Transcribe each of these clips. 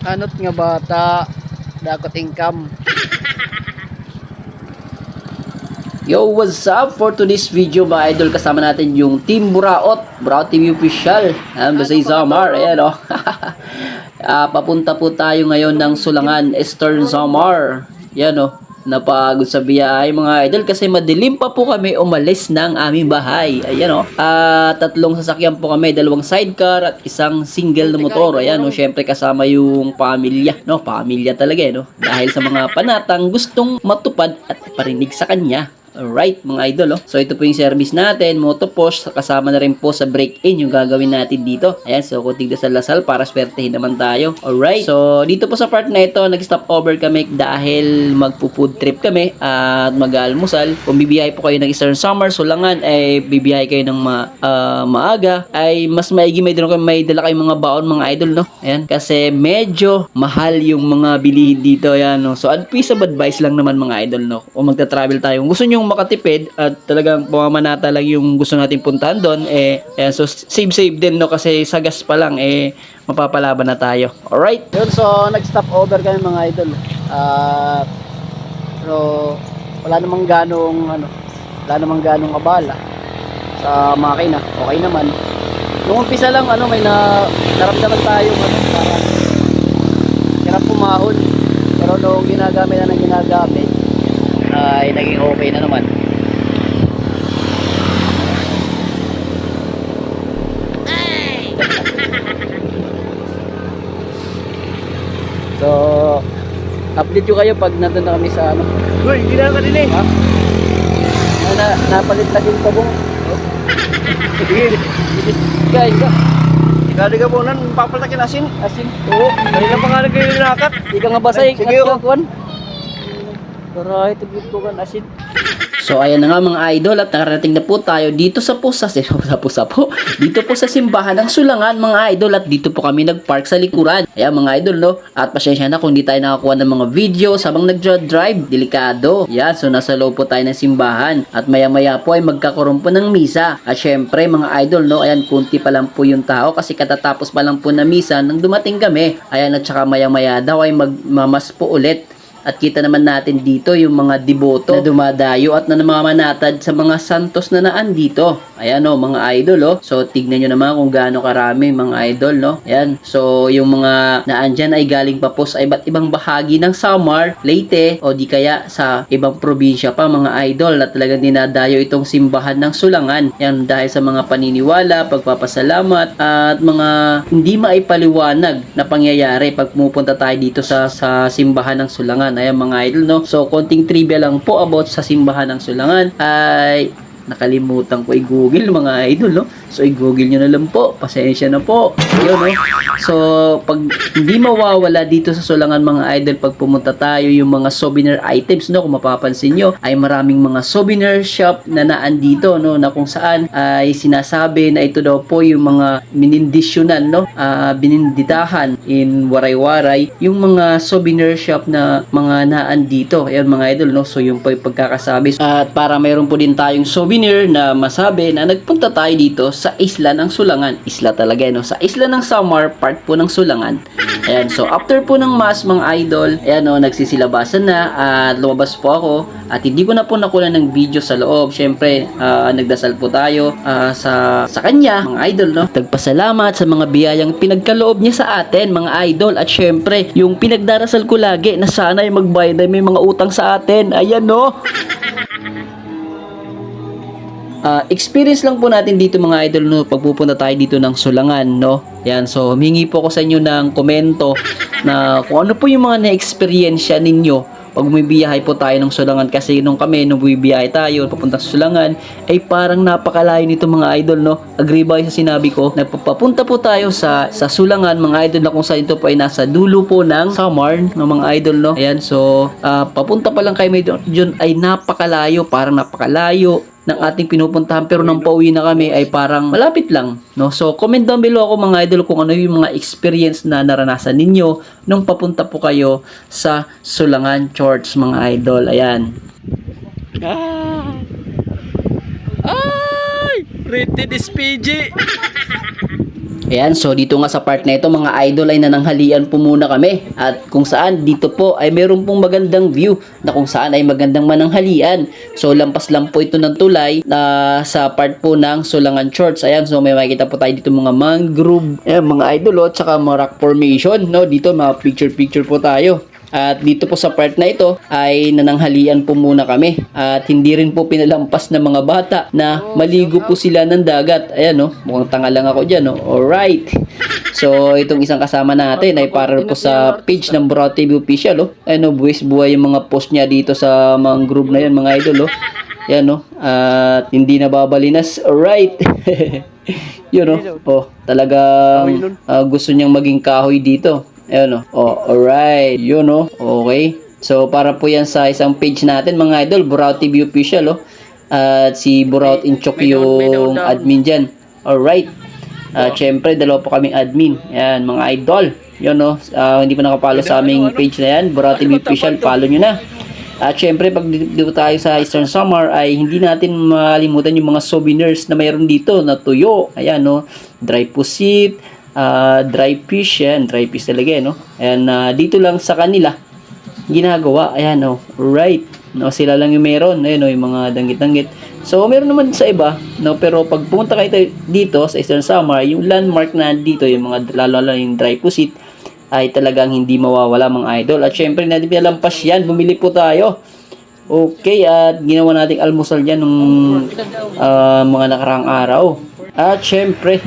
Anot nga bata, dakot income. Yo, what's up? For today's video mga idol, kasama natin yung Team Buraot, Buraot TV Official. Ayan, basta Zamar, ayan o. Ah, papunta po tayo ngayon ng Sulangan, Eastern Zamar. Yan o, napagod sa biyahe mga idol kasi madilim pa po kami umalis ng aming bahay. Ayan o, ah, tatlong sasakyan po kami, dalawang sidecar at isang single na motor. Ayan o, syempre kasama yung pamilya, no? Pamilya talaga eh, no? Dahil sa mga panatang gustong matupad at parinig sa kanya. Alright, mga idol, oh. So, ito po yung service natin, motopost, kasama na rin po sa break-in yung gagawin natin dito. Ayan, so, kunting dasal lasal para swertehin naman tayo. Alright, so, dito po sa part na ito, nag-stop over kami dahil magpo-food trip kami at mag-almusal. Kung bibiyahe po kayo ng Eastern Summer, Sulangan, ay bibiyahe kayo ng ma ah, maaga, ay mas maigi may, dala may dala kayong mga baon, mga idol, no? Ayan, kasi medyo mahal yung mga bilihin dito, ayan, no? So, ad piece of advice lang naman, mga idol, no? Kung magta-travel tayo, gusto nyo makatipid at talagang pamamanata lang yung gusto natin puntahan doon, eh, ayan, so save-save din, no? Kasi sa gas pa lang, eh, mapapalaban na tayo. Alright? Yun, so, nag-stop over kami, mga idol. Ah, pero, wala namang ganong, ano, wala namang ganong abala sa makina. Okay naman. Nung umpisa lang, ano, may na, naramdaman tayo, ano, parang hirap pumahon. Pero nung ginagamit na ng ginagamit, ay naging okay na naman. so, update ko kayo pag nandun na kami sa ano. Uy, hindi na ka din eh. Ha? Na, na, napalit na yung tabong. Sige. Guys, ka. Kali ka po nan, papaltakin asin. Asin. Oo, kanina pa nga nagkayo nakat. Di ka nga basay. Sige, Sige, oh. kuwan. Taray, tugit ko kan asin. So ayan na nga mga idol at nakarating na po tayo dito sa po sa sa po dito po sa simbahan ng Sulangan mga idol at dito po kami nagpark sa likuran. Ayan mga idol no at pasensya na kung di tayo nakakuha ng mga video habang nagdra-drive delikado. Yan so nasa loob po tayo ng simbahan at maya maya po ay magkakaroon po ng misa at syempre mga idol no ayan kunti pa lang po yung tao kasi katatapos pa lang po na misa nang dumating kami. Ayan at saka maya maya daw ay magmamas po ulit at kita naman natin dito yung mga deboto na dumadayo at na namamanatad sa mga santos na naan dito. Ayan o, mga idol o. So, tignan nyo naman kung gaano karami mga idol, no? Ayan. So, yung mga naan dyan ay galing pa po sa iba't ibang bahagi ng Samar, Leyte, o di kaya sa ibang probinsya pa mga idol na talagang dinadayo itong simbahan ng Sulangan. Yan dahil sa mga paniniwala, pagpapasalamat, at mga hindi maipaliwanag na pangyayari pag pumupunta tayo dito sa sa simbahan ng Sulangan. Ayan mga idol, no? So, konting trivia lang po about sa simbahan ng Sulangan ay nakalimutan ko i-google mga idol, no? So, i-google nyo na lang po. Pasensya na po. Yun, no? So, pag hindi mawawala dito sa Sulangan mga idol, pag pumunta tayo, yung mga souvenir items, no? Kung mapapansin nyo, ay maraming mga souvenir shop na naan dito, no? Na kung saan ay sinasabi na ito daw po yung mga minindisyonan, no? Ah, bininditahan in waray-waray, yung mga souvenir shop na mga naan dito. Ayan mga idol, no? So, yung pagkakasabi. At para mayroon po din tayong souvenir na masabi na nagpunta tayo dito sa isla ng Sulangan. Isla talaga, no? Sa isla ng Samar, part po ng Sulangan. Ayan, so after po ng mass, mga idol, ayan, no, nagsisilabasan na at lumabas po ako at hindi ko na po nakuha ng video sa loob. Syempre, ah, nagdasal po tayo ah, sa sa kanya, mga idol, no? Tagpasalamat sa mga biyayang pinagkaloob niya sa atin, mga idol. At syempre, yung pinagdarasal ko lagi na sana ay magbayad na may mga utang sa atin. Ayan, no? Ah, experience lang po natin dito mga idol no pagpupunta tayo dito ng Sulangan no. Yan so humingi po ako sa inyo ng komento na kung ano po yung mga na-experience ninyo pag bumibiyahe po tayo ng Sulangan kasi nung kami nung bumibiyahe tayo papunta sa Sulangan ay parang napakalayo nito mga idol no. Agree ba sa sinabi ko? Nagpapunta po tayo sa sa Sulangan mga idol na kung saan ito po ay nasa dulo po ng Samar ng mga idol no. Ayan so ah, papunta pa lang kayo dyan ay napakalayo parang napakalayo ng ating pinupuntahan pero nang pauwi na kami ay parang malapit lang no so comment down below ako mga idol kung ano yung mga experience na naranasan ninyo nung papunta po kayo sa Sulangan Church mga idol ayan Ah! Ay! Rated is PG! Ayan, so dito nga sa part na ito, mga idol ay nananghalian po muna kami. At kung saan, dito po ay meron pong magandang view na kung saan ay magandang mananghalian. So lampas lang po ito ng tulay na sa part po ng Sulangan Church. Ayan, so may makikita po tayo dito mga mangrove, ayan, mga idol, at saka mga rock formation. No? Dito, mga picture-picture po tayo. At dito po sa part na ito ay nananghalian po muna kami. At hindi rin po pinalampas ng mga bata na maligo po sila ng dagat. Ayan no, mukhang tanga lang ako dyan no. Alright. So itong isang kasama natin ay para po sa page ng Bro TV Official oh. Ayan no, buwis buhay yung mga post niya dito sa mga group na yan mga idol oh. Yan no. At hindi nababalinas. Alright. Yun no. Oh, talagang ah, gusto niyang maging kahoy dito. Ayun oh. Oh, alright. Yun oh. Okay. So para po yan sa isang page natin mga idol, Burao TV official oh. At si Burao Inchok yung admin diyan. Alright. At syempre dalawa po kaming admin. Yan mga idol. Yun oh. Ah, hindi pa nakapalo sa aming page na yan, Burao TV official, follow nyo na. At syempre, pag dito tayo sa Eastern Summer, ay hindi natin malimutan yung mga souvenirs na mayroon dito na tuyo. Ayan, no? Dry pusit, ah, dry fish, yan. Dry fish talaga, eh, no? Ayan, ah, dito lang sa kanila, ginagawa. Ayan, no? Right. No, sila lang yung meron. Ayan, no? Yung mga danggit-danggit. So, meron naman sa iba, no? Pero pag pumunta kayo dito sa Eastern Summer, yung landmark na dito, yung mga, lalo lalo yung dry pusit, ay talagang hindi mawawala mga idol. At syempre, natin pinalampas yan. Bumili po tayo. Okay, at ginawa nating almusal dyan nung ah, mga nakarang araw. At syempre,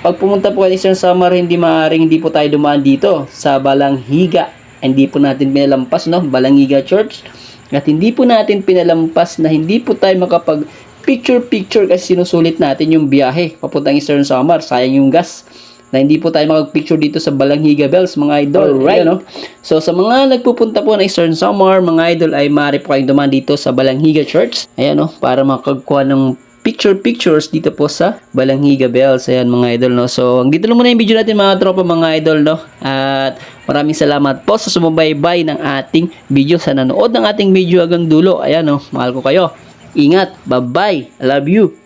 pag pumunta po kayo sa summer, hindi maaaring hindi po tayo dumaan dito sa Balanghiga. Hindi po natin pinalampas, no? Balanghiga Church. At hindi po natin pinalampas na hindi po tayo makapag picture-picture kasi sinusulit natin yung biyahe papuntang Eastern Summer. Sayang yung gas na hindi po tayo makapicture dito sa Balanghiga Bells, mga idol. Alright. No? So, sa mga nagpupunta po ng Eastern Summer, mga idol, ay maaari po kayong dumaan dito sa Balanghiga Church. Ayan, no? Para makagkuha ng picture pictures dito po sa Balanghiga Bells. Ayan, mga idol, no? So, dito lang muna yung video natin, mga tropa, mga idol, no? At maraming salamat po sa sumubaybay ng ating video. Sa nanood ng ating video hanggang dulo. Ayan, no? Mahal ko kayo. Ingat. Bye-bye. I love you.